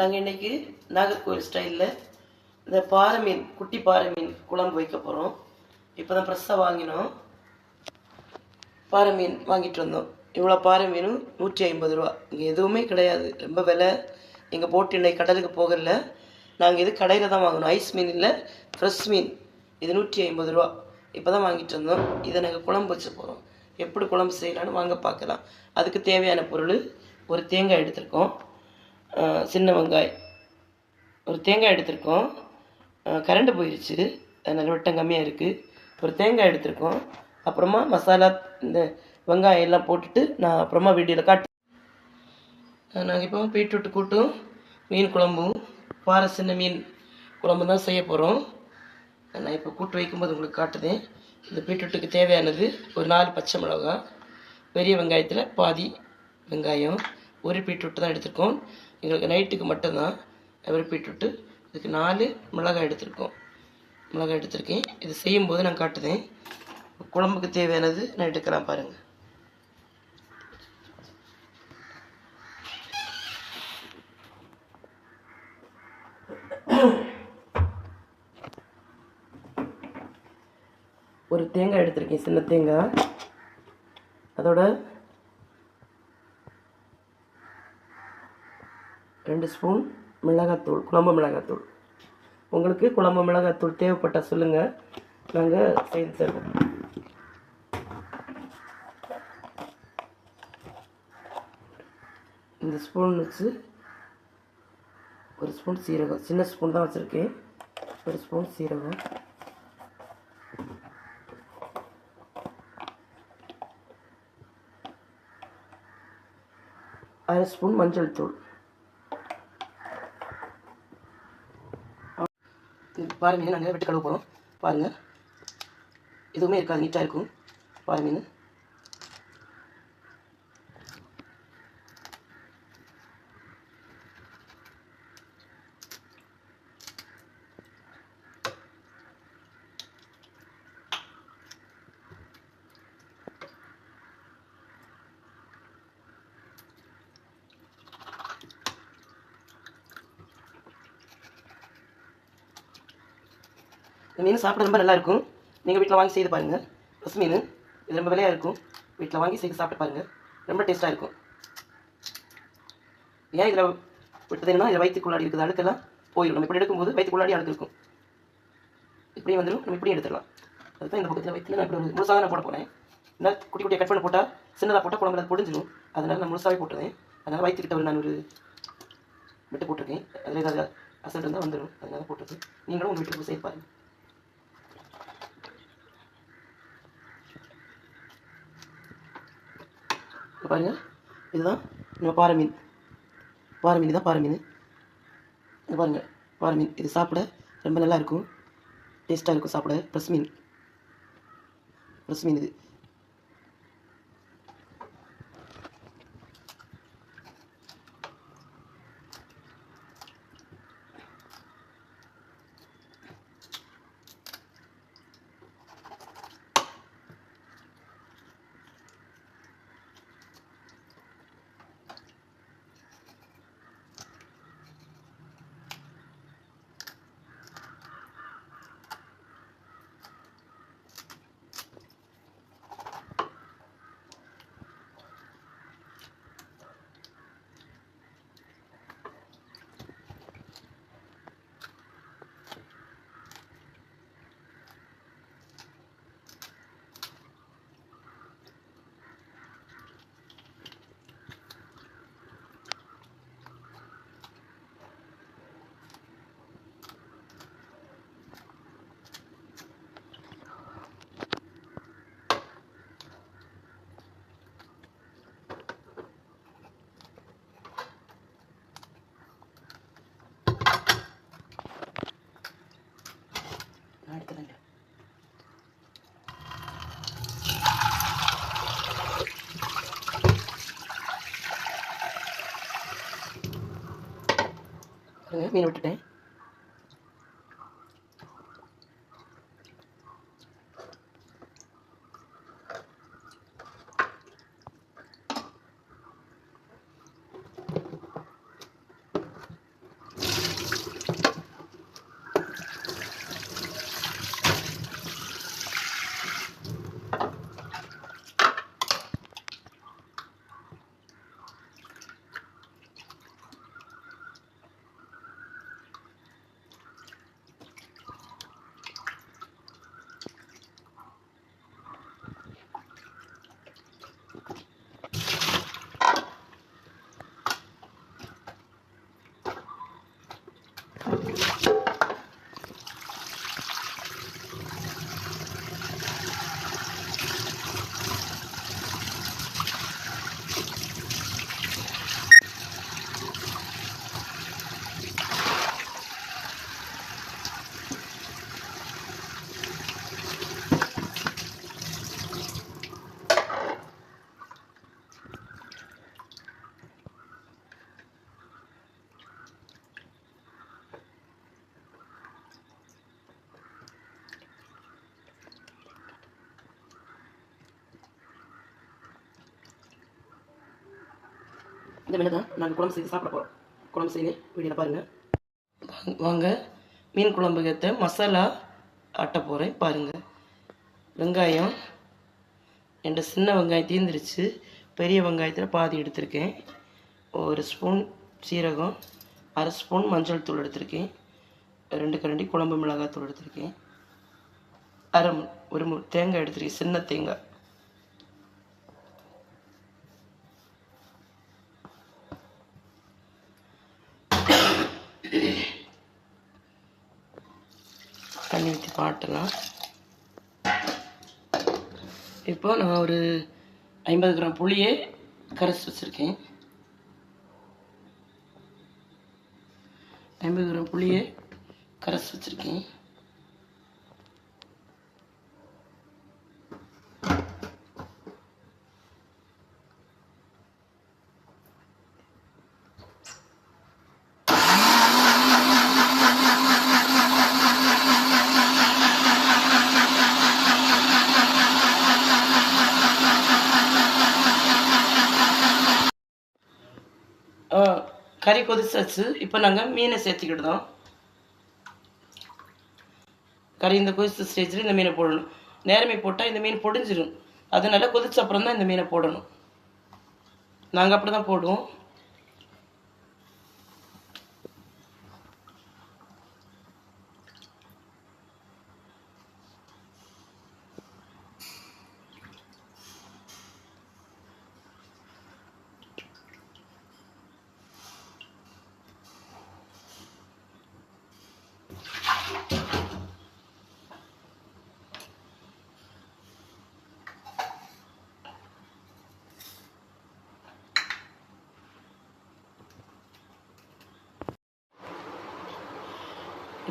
நாங்கள் இன்னைக்கு நாகர்கோவில் ஸ்டைலில் இந்த பாறை மீன் குட்டி பாறை மீன் குழம்பு வைக்க போகிறோம் இப்போ தான் ஃப்ரெஷ்ஷாக வாங்கினோம். பாறை மீன் வாங்கிட்டு வந்தோம். இவ்வளோ பாறை மீனும் நூற்றி ஐம்பது ரூபா. இங்கே எதுவுமே கிடையாது. ரொம்ப விலை. எங்கள் போட்டு இன்னைக்கு கடலுக்கு போகல. நாங்கள் இது கடையில் தான் வாங்கினோம் ஐஸ் மீன் இல்லை ஃப்ரெஷ் மீன். இது நூற்றி ஐம்பது ரூபா. இப்போ தான் வாங்கிட்டு வந்தோம். இதை நாங்கள் குழம்பு வச்சு போகிறோம் எப்படி குழம்பு செய்யலான்னு வாங்க பார்க்கலாம். அதுக்கு தேவையான பொருள் ஒரு தேங்காய் எடுத்திருக்கோம். சின்ன வெங்காயம். ஒரு தேங்காய் எடுத்திருக்கோம். அஹ் கரண்ட் போயிடுச்சு அதனால் வெட்டம் கம்மியாக இருக்குது ஒரு தேங்காய் எடுத்திருக்கோம். அப்புறமா மசாலா இந்த வெங்காயம் எல்லாம் போட்டுட்டு நான் அப்புறமா வீடியோவில் காட்டு நாங்கள் இப்போ பீட்ரூட் கூட்டும் மீன் குழம்பும் பாறை சின்ன மீன் குழம்பு தான் செய்ய போகிறோம் நான் இப்போ கூட்டு வைக்கும்போது உங்களுக்கு காட்டுதேன். இந்த பீட்ரூட்டுக்கு தேவையானது ஒரு நாலு பச்சை மிளகா பெரிய வெங்காயத்தில் பாதி வெங்காயம் ஒரு பீட்ரூட் தான் எடுத்திருக்கோம். எங்களுக்கு நைட்டுக்கு மட்டும்தான் ஒரு இதுக்கு நாலு மிளகாய் எடுத்திருக்கோம். மிளகாய் எடுத்திருக்கேன். இது செய்யும்போது நான் காட்டுதேன். குழம்புக்கு தேவையானது நான் எடுக்கிறேன் பாருங்கள் ஒரு தேங்காய் எடுத்திருக்கேன் சின்ன தேங்காய். அதோட ரெண்டு ஸ்பூன் மிளகாத்தூள் குழம்பு மிளகாத்தூள். உங்களுக்கு குழம்பு மிளகாத்தூள் தேவைப்பட்டால் சொல்லுங்கள் நாங்கள் செய்து தருவோம். இந்த ஸ்பூன் வச்சு ஒரு ஸ்பூன் சீரகம் சின்ன ஸ்பூன் தான் வச்சுருக்கேன். ஒரு ஸ்பூன் சீரகம். அரை ஸ்பூன் மஞ்சள் தூள் இது பாறை மீன் நாங்கள் வெட்டு கழுவ போகிறோம் பாருங்கள் எதுவுமே இருக்காது நீட்டாக இருக்கும். பாறை மீன் இந்த மீன் சாப்பிட ரொம்ப நல்லா இருக்கும் நீங்கள் வீட்டில் வாங்கி செய்து பாருங்கள் பசு மீன் இது ரொம்ப விலையாக இருக்கும். வீட்டில் வாங்கி செய்து சாப்பிட்டு பாருங்கள் ரொம்ப டேஸ்ட்டாக இருக்கும். ஏன் இதில் விட்டதுன்னா இதில் வயிற்றுக்குள்ளாடி இருக்குது. அழுக்கெல்லாம் போயிடும் நம்ம இப்படி எடுக்கும்போது வயிற்றுக்குள்ளாடி அழுக்கு இருக்கும் இப்படியும் வந்துடும் நம்ம இப்படியும் எடுத்துடலாம். அதுதான் இந்த பக்கத்தில் வயிற்றுல நான் இப்படி முழுசாக நான் போட போகிறேன் இந்த குட்டி குட்டியாக கட் பண்ணி போட்டால் சின்னதாக போட்டால் குழம்புல அது பொடிஞ்சிடும் அதனால் நான் முழுசாகவே போட்டுருவேன் அதனால் வயிற்றுக்கிட்ட ஒரு நான் ஒரு விட்டு போட்டிருக்கேன். அதில் ஏதாவது அசல் இருந்தால் வந்துடும் அதனால் போட்டிருக்கேன். நீங்களும் உங்கள் வீட்டுக்கு சேர்ப்பாருங்க பாருங்கள் இதுதான். நம்ம பாறை மீன். பாறை மீன் தான் பாறை மீன். இங்க பாருங்கள் பாறை மீன். இது சாப்பிட ரொம்ப நல்லா இருக்கும். டேஸ்ட்டாக இருக்கும் சாப்பிட. ப்ரெஸ் மீன். ப்ரெஸ் மீன் இது நான் எடுத்துறேங்க பாருங்க, மீன் விட்டுட்டேன். இந்த வேலை தான் நாங்கள் குழம்பு செய்து சாப்பிட போகிறோம் குழம்பு செய்து வீடியோவில் பாருங்கள் வாங்க- வாங்க மீன் குழம்பு மசாலா ஆட்ட போகிறேன் பாருங்கள் வெங்காயம் என்கிட்ட சின்ன வெங்காயம் தீர்ந்துருச்சு பெரிய வெங்காயத்தில் பாதி எடுத்திருக்கேன். ஒரு ஸ்பூன் சீரகம் அரை ஸ்பூன் மஞ்சள் தூள் எடுத்திருக்கேன். ரெண்டு கரண்டி குழம்பு மிளகாய் தூள் எடுத்திருக்கேன். அரை ஒரு மு தேங்காய் எடுத்திருக்கேன் சின்ன தேங்காய். தண்ணி ஊற்றி இப்போ நான் ஒரு ஐம்பது கிராம் புளியை கரைச்சி வச்சுருக்கேன் ஐம்பது கிராம் புளியை கரைச்சி வச்சுருக்கேன் ஆ, கறி கொதிச்சாச்சு. இப்போ நாங்கள் மீனை சேர்த்துக்கிட்டோம் கறி இந்த கொதிச்ச ஸ்டேஜில் இந்த மீனை போடணும். நேரமே போட்டால் இந்த மீன் பொடிஞ்சிடும் அதனால கொதிச்ச அப்புறம் தான் இந்த மீனை போடணும். நாங்கள் அப்படி தான் போடுவோம்.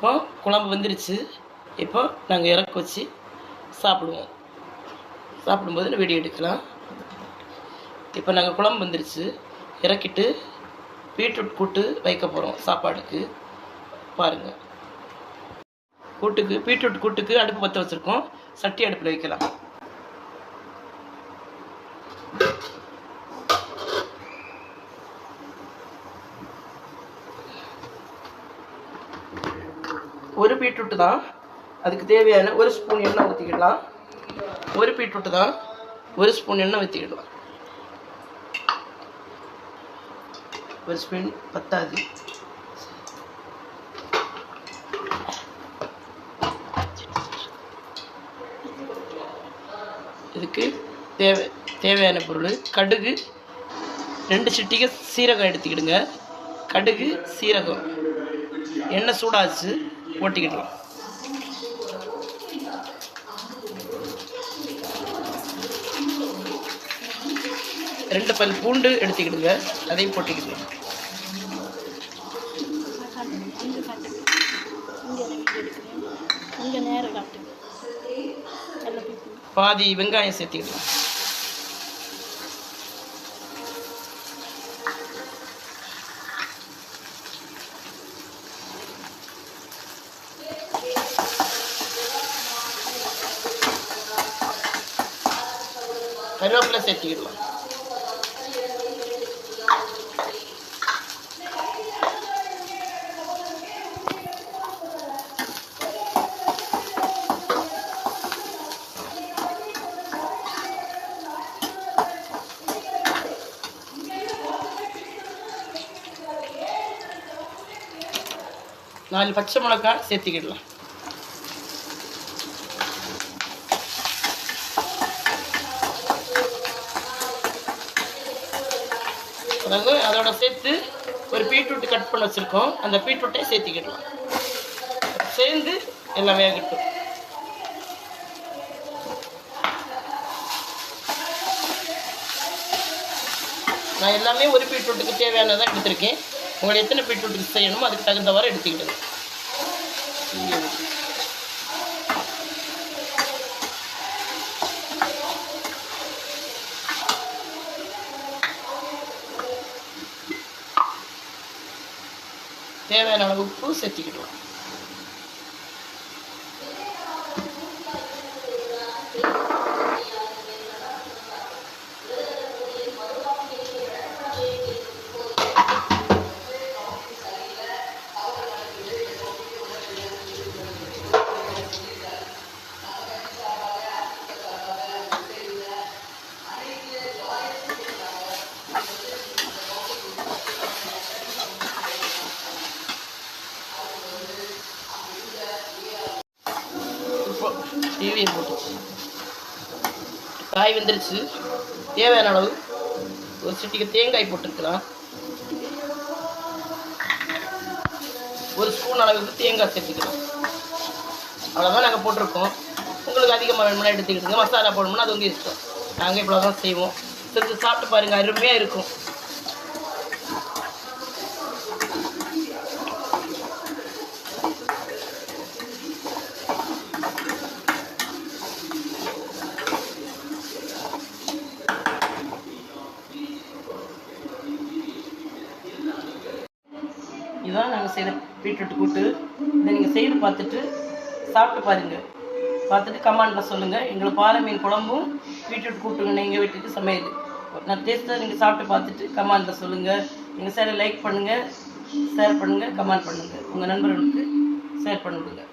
இப்போ குழம்பு வந்துருச்சு. இப்போ நாங்கள் இறக்க வச்சு சாப்பிடுவோம். சாப்பிடும்போது வீடியோ எடுக்கலாம். இப்போ நாங்கள் குழம்பு வந்துருச்சு. இறக்கிட்டு பீட்ரூட் கூட்டு வைக்க போகிறோம் சாப்பாடுக்கு. பாருங்கள் கூட்டுக்கு பீட்ரூட் கூட்டுக்கு அடுப்பு பற்ற வச்சுருக்கோம். சட்டி அடுப்பில் வைக்கலாம். ஒரு பீட்ரூட்டு தான். அதுக்கு தேவையான ஒரு ஸ்பூன் எண்ணெய் ஊற்றிக்கிடலாம் ஒரு பீட்ரூட்டு தான். ஒரு ஸ்பூன் எண்ணெய் ஊற்றிக்கிடலாம் ஒரு ஸ்பூன் பத்தாது. இதுக்கு தேவை தேவையான பொருள் கடுகு. ரெண்டு சிட்டிகை சீரகம் எடுத்துக்கிடுங்க. கடுகு சீரகம். எண்ணெய் சூடாச்சு. ஓட்டிக்கிடலாம் ரெண்டு பல் பூண்டு எடுத்துக்கிடுங்க. அதையும் போட்டுக்கிடலாம் பாதி வெங்காயம் சேர்த்துக்கிடலாம் கருவேப்பிலை சேர்த்திக்கிடலாம். நாலு பச்சை மிளகாய் சேர்த்திக்கிடலாம். அதாவது அதோட சேர்த்து ஒரு பீட்ரூட் கட் பண்ண வச்சுருக்கோம். அந்த பீட்ரூட்டை சேர்த்திக்கிடலாம். சேர்ந்து எல்லாம் வேகட்டும். நான் எல்லாமே ஒரு பீட்ரூட்டுக்கு தேவையானதான் எடுத்திருக்கேன். உங்களை எத்தனை பீட்ரூட்டுக்கு செய்யணுமோ அதுக்கு தகுந்தவாறு எடுத்துக்கிடுங்க. தேவையான அளவுக்கு சேர்த்திக்கிடுவோம். காய் வெந்துருச்சு. தேவையான அளவு ஒரு சிட்டிக்கு தேங்காய் போட்டிருக்கலாம் ஒரு ஸ்பூன் அளவுக்கு தேங்காய் சேர்த்துக்கலாம். அவ்வளோதான் நாங்கள் போட்டிருக்கோம். உங்களுக்கு அதிகமாக வேணும்னா எடுத்துக்கிட்டுங்க மசாலா போடணும்னா அது உங்கள் இஷ்டம். நாங்கள் இவ்வளோ தான் செய்வோம். செஞ்சு சாப்பிட்டு பாருங்கள் அருமையாக இருக்கும். இதுதான் நாங்கள் செய்கிற பீட்ரூட் கூட்டு. இதை நீங்கள் செய்து பார்த்துட்டு சாப்பிட்டு பாருங்க. பார்த்துட்டு கமெண்டில் சொல்லுங்கள் எங்களுக்கு பாறை மீன் குழம்பும் பீட்ரூட் கூட்டுங்க. எங்கள் வீட்டுக்கு சமையல். நான் டேஸ்ட்டாக நீங்கள் சாப்பிட்டு பார்த்துட்டு கமெண்டில் சொல்லுங்கள் எங்கள் சேனல் லைக் பண்ணுங்கள் ஷேர் பண்ணுங்கள் கமெண்ட் பண்ணுங்கள் உங்கள் நண்பர்களுக்கு ஷேர் பண்ணுங்கள்